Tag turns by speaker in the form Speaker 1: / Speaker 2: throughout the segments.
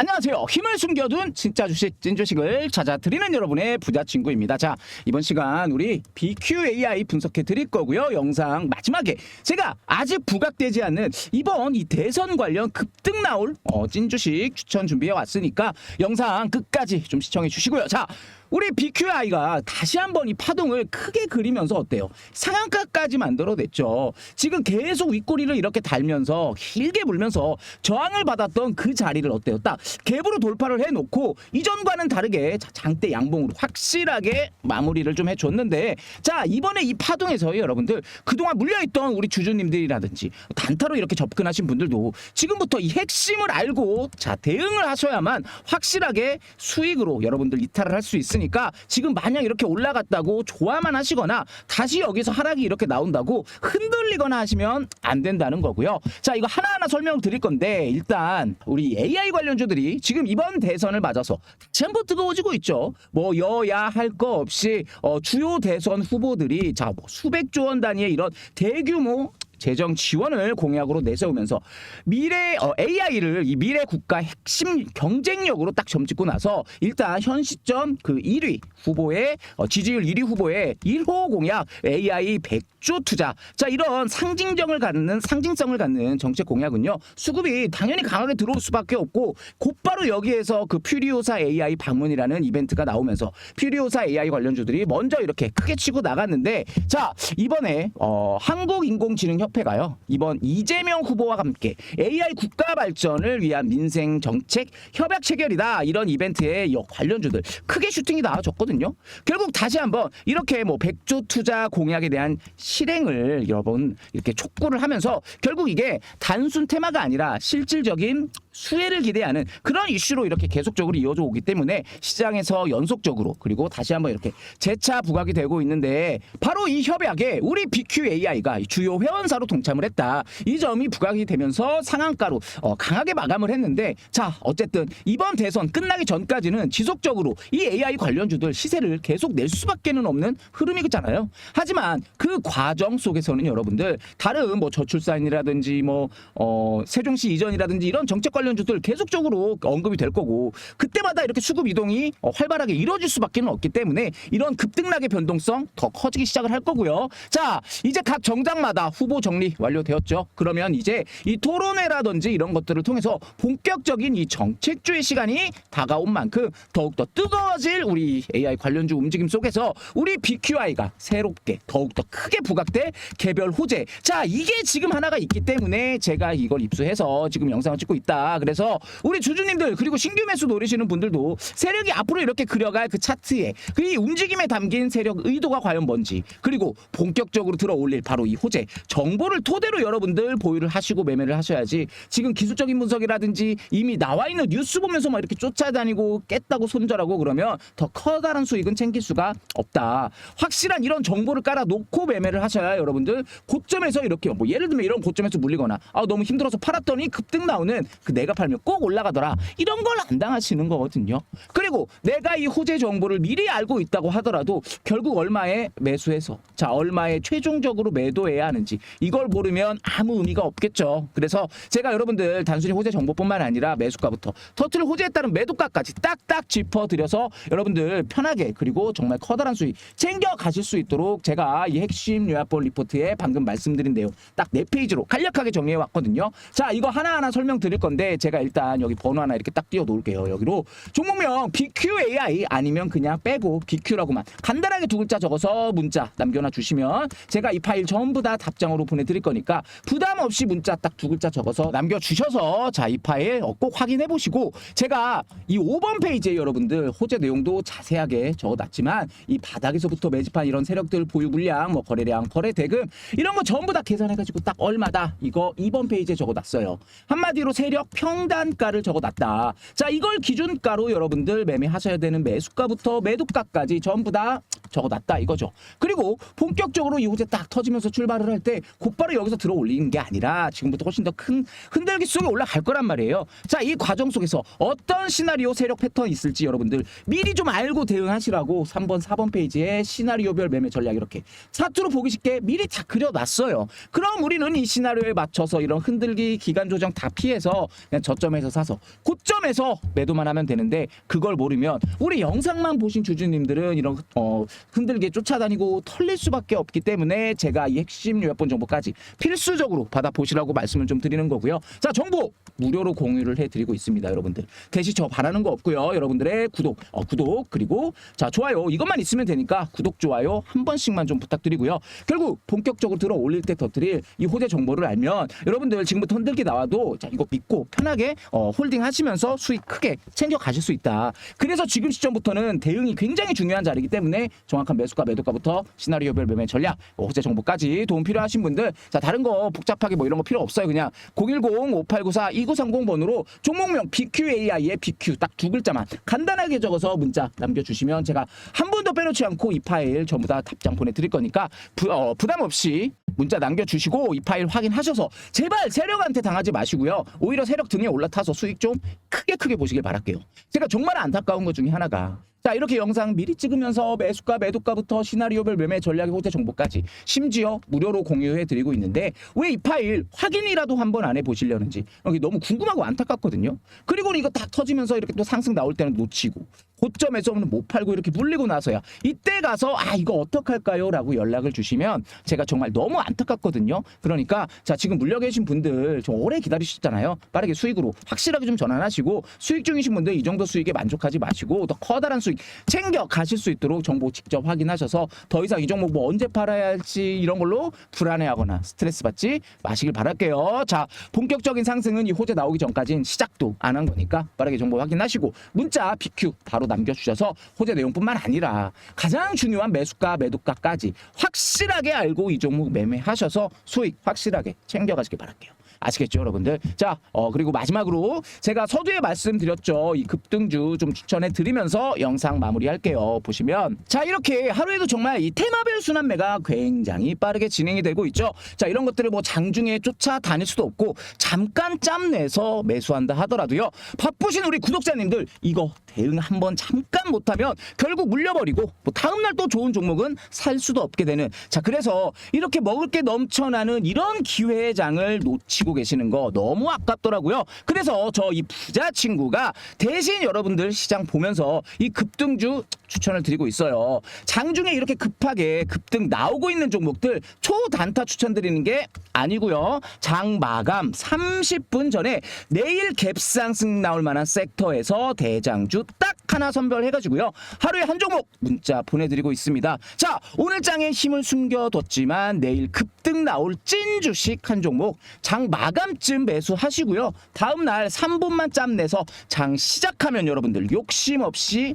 Speaker 1: 안녕하세요. 힘을 숨겨둔 진짜 주식 찐 주식을 찾아드리는 여러분의 부자 친구입니다. 자 이번 시간 우리 BQAI 분석해 드릴 거고요. 영상 마지막에 제가 아직 부각되지 않는 이번 이 대선 관련 급등 나올 어, 찐 주식 추천 준비해 왔으니까 영상 끝까지 좀 시청해 주시고요. 자 우리 BQI가 다시 한번 이 파동을 크게 그리면서 어때요? 상한가까지 만들어냈죠. 지금 계속 윗꼬리를 이렇게 달면서 길게 물면서 저항을 받았던 그 자리를 어때요? 딱 갭으로 돌파를 해놓고 이전과는 다르게 자, 장대 양봉으로 확실하게 마무리를 좀 해줬는데 자 이번에 이 파동에서 여러분들 그동안 물려있던 우리 주주님들이라든지 단타로 이렇게 접근하신 분들도 지금부터 이 핵심을 알고 자 대응을 하셔야만 확실하게 수익으로 여러분들 이탈을 할 수 있 으니까 지금 만약 이렇게 올라갔다고 좋아만 하시거나 다시 여기서 하락이 이렇게 나온다고 흔들리거나 하시면 안 된다는 거고요. 자 이거 하나하나 설명을 드릴 건데 일단 우리 AI 관련주들이 지금 이번 대선을 맞아서 다시 한번 뜨거워지고 있죠. 뭐 여야 할 거 없이 어, 주요 대선 후보들이 자 뭐 수백조 원 단위의 이런 대규모 재정 지원을 공약으로 내세우면서 미래 어, AI를 이 미래 국가 핵심 경쟁력으로 딱 점찍고 나서 일단 현 시점 그 1위 후보의 어, 지지율 1위 후보의 1호 공약 AI 100조 투자 자 이런 상징성을 갖는 상징성을 갖는 정책 공약은요 수급이 당연히 강하게 들어올 수밖에 없고 곧바로 여기에서 그 퓨리오사 AI 방문이라는 이벤트가 나오면서 퓨리오사 AI 관련주들이 먼저 이렇게 크게 치고 나갔는데 자 이번에 어, 한국 인공지능 협회가요 이번 이재명 후보와 함께 AI 국가 발전을 위한 민생 정책 협약 체결이다 이런 이벤트에 여- 관련주들 크게 슈팅이 나와줬거든요. 결국 다시 한번 이렇게 뭐 백조 투자 공약에 대한 실행을 여러 번 이렇게 촉구를 하면서 결국 이게 단순 테마가 아니라 실질적인 수혜를 기대하는 그런 이슈로 이렇게 계속적으로 이어져 오기 때문에 시장에서 연속적으로 그리고 다시 한번 이렇게 재차 부각이 되고 있는데 바로 이 협약에 우리 BQAI가 주요 회원사로 동참을 했다. 이 점이 부각이 되면서 상한가로 어, 강하게 마감을 했는데 자 어쨌든 이번 대선 끝나기 전까지는 지속적으로 이 AI 관련주들 시세를 계속 낼 수밖에는 없는 흐름이잖아요. 하지만 그 과정 속에서는 여러분들 다른 뭐 저출산이라든지 뭐 어, 세종시 이전이라든지 이런 정책 관련주들 계속적으로 언급이 될 거고 그때마다 이렇게 수급 이동이 어, 활발하게 이루어질 수밖에 없기 때문에 이런 급등락의 변동성 더 커지기 시작을 할 거고요. 자 이제 각 정당마다 후보 정리 완료되었죠. 그러면 이제 이 토론회라든지 이런 것들을 통해서 본격적인 이 정책주의 시간이 다가온 만큼 더욱더 뜨거워질 우리 AI 관련주 움직임 속에서 우리 BQI가 새롭게 더욱더 크게 부각될 개별 호재. 자, 이게 지금 하나가 있기 때문에 제가 이걸 입수해서 지금 영상을 찍고 있다. 그래서 우리 주주님들 그리고 신규 매수 노리시는 분들도 세력이 앞으로 이렇게 그려갈 그 차트에 그 이 움직임에 담긴 세력 의도가 과연 뭔지 그리고 본격적으로 들어 올릴 바로 이 호재 정보를 토대로 여러분들 보유를 하시고 매매를 하셔야지 지금 기술적인 분석이라든지 이미 나와 있는 뉴스 보면서 막 이렇게 쫓아다니고 깼다고 손절하고 그러면 더 커다란 수익은 챙길 수가 없다. 확실한 이런 정보를 깔아 놓고 매매를 하셔야 여러분들 고점에서 이렇게 뭐 예를 들면 이런 고점에서 물리거나 아 너무 힘들어서 팔았더니 급등 나오는 그 내가 팔면 꼭 올라가더라 이런 걸 안 당하시는 거거든요. 그리고 내가 이 호재 정보를 미리 알고 있다고 하더라도 결국 얼마에 매수해서 자 얼마에 최종적으로 매도해야 하는지 이걸 모르면 아무 의미가 없겠죠. 그래서 제가 여러분들 단순히 호재 정보뿐만 아니라 매수가부터 터틀 호재에 따른 매도가까지 딱딱 짚어드려서 여러분들 편하게 그리고 정말 커다란 수익 챙겨 가실 수 있도록 제가 이 핵심 요약본 리포트에 방금 말씀드린 내용 딱 네 페이지로 간략하게 정리해 왔거든요. 자 이거 하나하나 설명드릴 건데 제가 일단 여기 번호 하나 이렇게 딱 띄워 놓을게요. 여기로 종목명 BQAI 아니면 그냥 빼고 BQ라고만 간단하게 두 글자 적어서 문자 남겨놔 주시면 제가 이 파일 전부 다 답장으로 보내드릴 거니까 부담 없이 문자 딱 두 글자 적어서 남겨주셔서 자 이 파일 어, 꼭 확인해 보시고 제가 이 5번 페이지에 여러분들 호재 내용도 자세하게 적어놨지만 이 바닥에서부터 매집한 이런 세력들 보유 물량 뭐 거래량 거래 대금 이런 거 전부 다 계산해가지고 딱 얼마다 이거 2번 페이지에 적어놨어요 한마디로 세력 평단가를 적어놨다 자 이걸 기준가로 여러분들 매매하셔야 되는 매수가부터 매도가까지 전부 다 적어놨다 이거죠. 그리고 본격적으로 이 호재 딱 터지면서 출발을 할 때 곧바로 여기서 들어 올리는 게 아니라 지금부터 훨씬 더 큰 흔들기 속에 올라갈 거란 말이에요. 자, 이 과정 속에서 어떤 시나리오 세력 패턴이 있을지 여러분들 미리 좀 알고 대응하시라고 3번, 4번 페이지에 시나리오별 매매 전략 이렇게 차트로 보기 쉽게 미리 다 그려놨어요. 그럼 우리는 이 시나리오에 맞춰서 이런 흔들기 기간 조정 다 피해서 그냥 저점에서 사서 고점에서 매도만 하면 되는데 그걸 모르면 우리 영상만 보신 주주님들은 이런 어, 흔들게 쫓아다니고 털릴 수밖에 없기 때문에 제가 이 핵심 요약본 정보까지 필수적으로 받아 보시라고 말씀을 좀 드리는 거고요. 자 정보 무료로 공유를 해드리고 있습니다, 여러분들. 대신 저 바라는 거 없고요, 여러분들의 구독, 어, 구독 그리고 자 좋아요 이것만 있으면 되니까 구독 좋아요 한 번씩만 좀 부탁드리고요. 결국 본격적으로 들어 올릴 때 터뜨릴 이 호재 정보를 알면 여러분들 지금부터 흔들기 나와도 자 이거 믿고 편하게 어, 홀딩 하시면서 수익 크게 챙겨 가실 수 있다. 그래서 지금 시점부터는 대응이 굉장히 중요한 자리이기 때문에 정확한 매수가 매도가부터 시나리오별 매매 전략, 어, 호재 정보까지 도움 필요하신 분들 자 다른 거 복잡하게 뭐 이런 거 필요 없어요. 그냥 010-5894-2930번으로 종목명 BQAI의 BQ 딱 두 글자만 간단하게 적어서 문자 남겨주시면 제가 한 번도 빼놓지 않고 이 파일 전부 다 답장 보내드릴 거니까 부, 어, 부담 없이 문자 남겨주시고 이 파일 확인하셔서 제발 세력한테 당하지 마시고요. 오히려 세력 등에 올라타서 수익 좀 크게 크게 보시길 바랄게요. 제가 정말 안타까운 것 중에 하나가 자 이렇게 영상 미리 찍으면서 매수가 매도가부터 시나리오별 매매 전략의 호재 정보까지 심지어 무료로 공유해 드리고 있는데 왜 이 파일 확인이라도 한번 안 해보시려는지 여기 너무 궁금하고 안타깝거든요. 그리고 이거 딱 터지면서 이렇게 또 상승 나올 때는 놓치고 고점에서는 못 팔고 이렇게 물리고 나서야 이때 가서 아 이거 어떡할까요? 라고 연락을 주시면 제가 정말 너무 안타깝거든요. 그러니까 자 지금 물려 계신 분들 좀 오래 기다리셨잖아요. 빠르게 수익으로 확실하게 좀 전환하시고 수익 중이신 분들 이 정도 수익에 만족하지 마시고 더 커다란 수익 챙겨 가실 수 있도록 정보 직접 확인하셔서 더 이상 이 종목 뭐 언제 팔아야 할지 이런 걸로 불안해하거나 스트레스 받지 마시길 바랄게요 자 본격적인 상승은 이 호재 나오기 전까지는 시작도 안 한 거니까 빠르게 정보 확인하시고 문자 BQ 바로 남겨주셔서 호재 내용뿐만 아니라 가장 중요한 매수가 매도가까지 확실하게 알고 이 종목 매매하셔서 수익 확실하게 챙겨가시길 바랄게요. 아시겠죠, 여러분들? 자, 어, 그리고 마지막으로 제가 서두에 말씀드렸죠. 이 급등주 좀 추천해 드리면서 영상 마무리할게요. 보시면. 자, 이렇게 하루에도 정말 이 테마별 순환매가 굉장히 빠르게 진행이 되고 있죠. 자, 이런 것들을 뭐 장중에 쫓아다닐 수도 없고 잠깐 짬 내서 매수한다 하더라도요. 바쁘신 우리 구독자님들 이거 대응 한 번 잠깐 못하면 결국 물려버리고 뭐 다음날 또 좋은 종목은 살 수도 없게 되는. 자 그래서 이렇게 먹을 게 넘쳐나는 이런 기회의 장을 놓치고 계시는 거 너무 아깝더라고요. 그래서 저 이 부자 친구가 대신 여러분들 시장 보면서 이 급등주 추천을 드리고 있어요. 장중에 이렇게 급하게 급등 나오고 있는 종목들 초단타 추천드리는 게 아니고요. 장 마감 30분 전에 내일 갭상승 나올 만한 섹터에서 대장주 딱 하나 선별해가지고요. 하루에 한 종목 문자 보내드리고 있습니다. 자, 오늘 장에 힘을 숨겨뒀지만 내일 급등 나올 찐 주식 한 종목 장 마감쯤 매수하시고요. 다음날 3분만 짬 내서 장 시작하면 여러분들 욕심 없이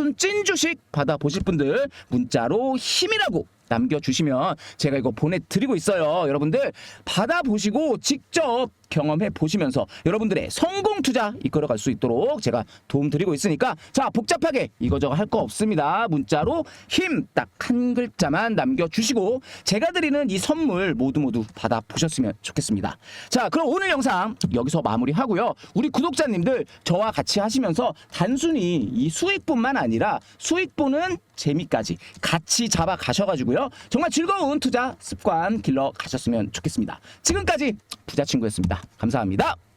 Speaker 1: 순 찐 주식 받아 보실 분들 문자로 힘이라고 남겨주시면 제가 이거 보내드리고 있어요. 여러분들 받아보시고 직접 경험해 보시면서 여러분들의 성공 투자 이끌어갈 수 있도록 제가 도움 드리고 있으니까 자 복잡하게 이거저거 할 거 없습니다. 문자로 힘 딱 한 글자만 남겨주시고 제가 드리는 이 선물 모두 모두 받아보셨으면 좋겠습니다. 자 그럼 오늘 영상 여기서 마무리하고요. 우리 구독자님들 저와 같이 하시면서 단순히 이 수익뿐만 아니라 수익 보는 재미까지 같이 잡아 가셔가지고요. 정말 즐거운 투자 습관 길러 가셨으면 좋겠습니다. 지금까지 부자 친구였습니다. 감사합니다.